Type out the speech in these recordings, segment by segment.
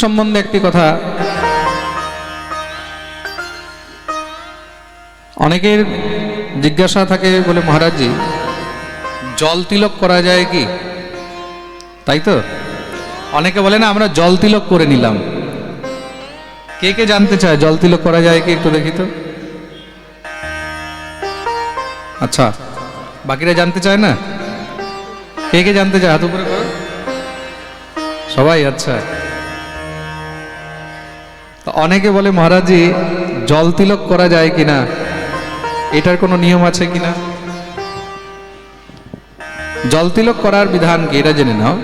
সম্বন্ধে একটি কথা। অনেকের জিজ্ঞাসা থাকে বলে, মহারাজজি, জল তিলক করা যায় কি? তাই তো? অনেকে বলে, না, আমরা জল তিলক করে নিলাম। কে কে জানতে চায়, জল তিলক করা যায় কি? একটু দেখি তো। আচ্ছা বাকিরা জানতে চায় না? কে কে জানতে চায়? হাত উপরে সবাই আচ্ছা। অনেকে বলে, মহারাজজি, জল তিলক করা যায় কিনা? এটার কোনো নিয়ম আছে কিনা? জল তিলক করার বিধান কি, এটা জেনে নাও।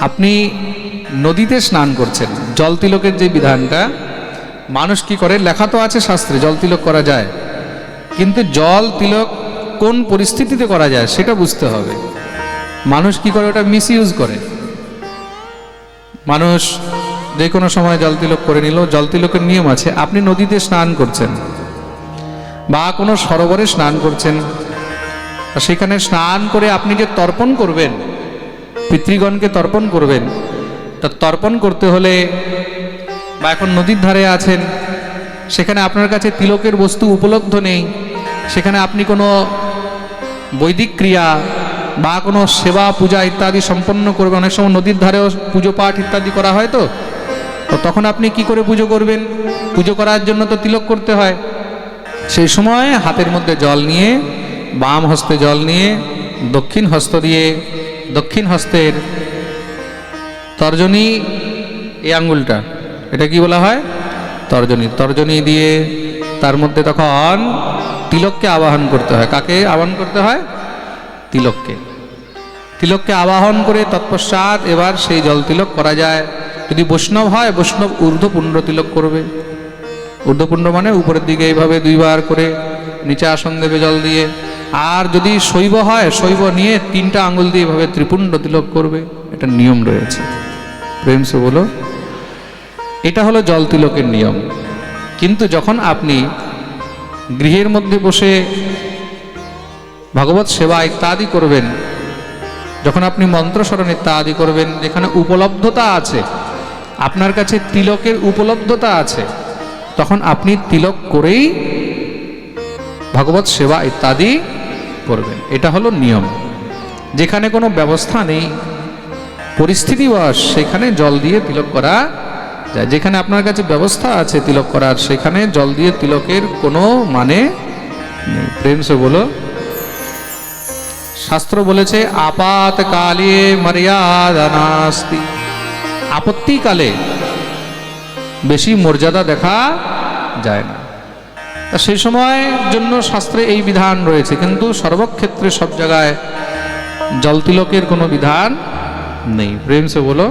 আপনি নদীতে স্নান করছেন, জল তিলকের যে বিধানটা, মানুষ কি করে? লেখা তো আছে শাস্ত্রে, জল তিলক করা যায়। কিন্তু জল তিলক কোন পরিস্থিতিতে করা যায়, সেটা বুঝতে হবে। মানুষ কি করে? ওটা মিস ইউজ করে। মানুষ যে কোনো সময় জল তিলক করে নিল। জল তিলকের নিয়ম আছে, আপনি নদীতে স্নান করছেন বা কোনো সরোবরে স্নান করছেন সেখানে স্নান করে আপনি যে তর্পণ করবেন, পিতৃগণকে তর্পণ করবেন, তা তর্পণ করতে হলে বা এখন নদীর ধারে আছেন, সেখানে আপনার কাছে তিলকের বস্তু উপলব্ধ নেই, সেখানে আপনি কোনো বৈদিক ক্রিয়া বা কোনো সেবা পূজা ইত্যাদি সম্পন্ন করবেন, অনেক সময় নদীর ধারেও পুজো পাঠ ইত্যাদি করা হয় তো তো তখন আপনি কি করে পুজো করবেন? পুজো করার জন্য তো তিলক করতে হয়। সেই সময় হাতের মধ্যে জল নিয়ে, বাম হস্তে জল নিয়ে, দক্ষিণ হস্ত দিয়ে, দক্ষিণ হস্তের তর্জনী, এই আঙ্গুলটা, এটা কি বলা হয়? তর্জনী। তর্জনী দিয়ে তার মধ্যে তখন তিলককে আবাহন করতে হয়। কাকে আবাহন করতে হয়? তিলককে। তিলককে আবাহন করে তৎপশ্চাৎ এবার সেই জল তিলক করা যায়। যদি বৈষ্ণব হয়, বৈষ্ণব ঊর্ধ্বপুণ্ড তিলক করবে। ঊর্ধ্বপুণ্ড মানে উপরের দিকে এইভাবে দুইবার করে নিচে আসন দেবে জল দিয়ে। আর যদি শৈব হয়, শৈব নিয়ে তিনটা আঙুল দিয়ে এভাবে ত্রিপুণ্ড তিলক করবে। এটা নিয়ম রয়েছে। প্রেম সে বলো, এটা হলো জল তিলকের নিয়ম। কিন্তু যখন আপনি গৃহের মধ্যে বসে ভগবত সেবা ইত্যাদি করবেন, যখন আপনি মন্ত্র স্মরণ ইত্যাদি করবেন, যেখানে উপলব্ধতা আছে আপনার কাছে তিলকের উপলব্ধতা আছে, তখন আপনি তিলক করেই ভগবত সেবা ইত্যাদি করবেন। এটা হলো নিয়ম। যেখানে কোনো ব্যবস্থা নেই, পরিস্থিতি বস সেখানে জল দিয়ে তিলক করা যায়। যেখানে আপনার কাছে ব্যবস্থা আছে তিলক করার, সেখানে জল দিয়ে তিলকের কোনো মানে নেই। প্রেম সে বলো। শাস্ত্র বলেছে, আপাতকালে মর্যাদা নাস্তি। আপত্তিকালে বেশি মর্যাদা দেখা যায় না। তা সেই সময়ের জন্য শাস্ত্রে এই বিধান রয়েছে, কিন্তু সর্বক্ষেত্রে সব জায়গায় জলতিলকের কোনো বিধান নেই। প্রেম সে বলো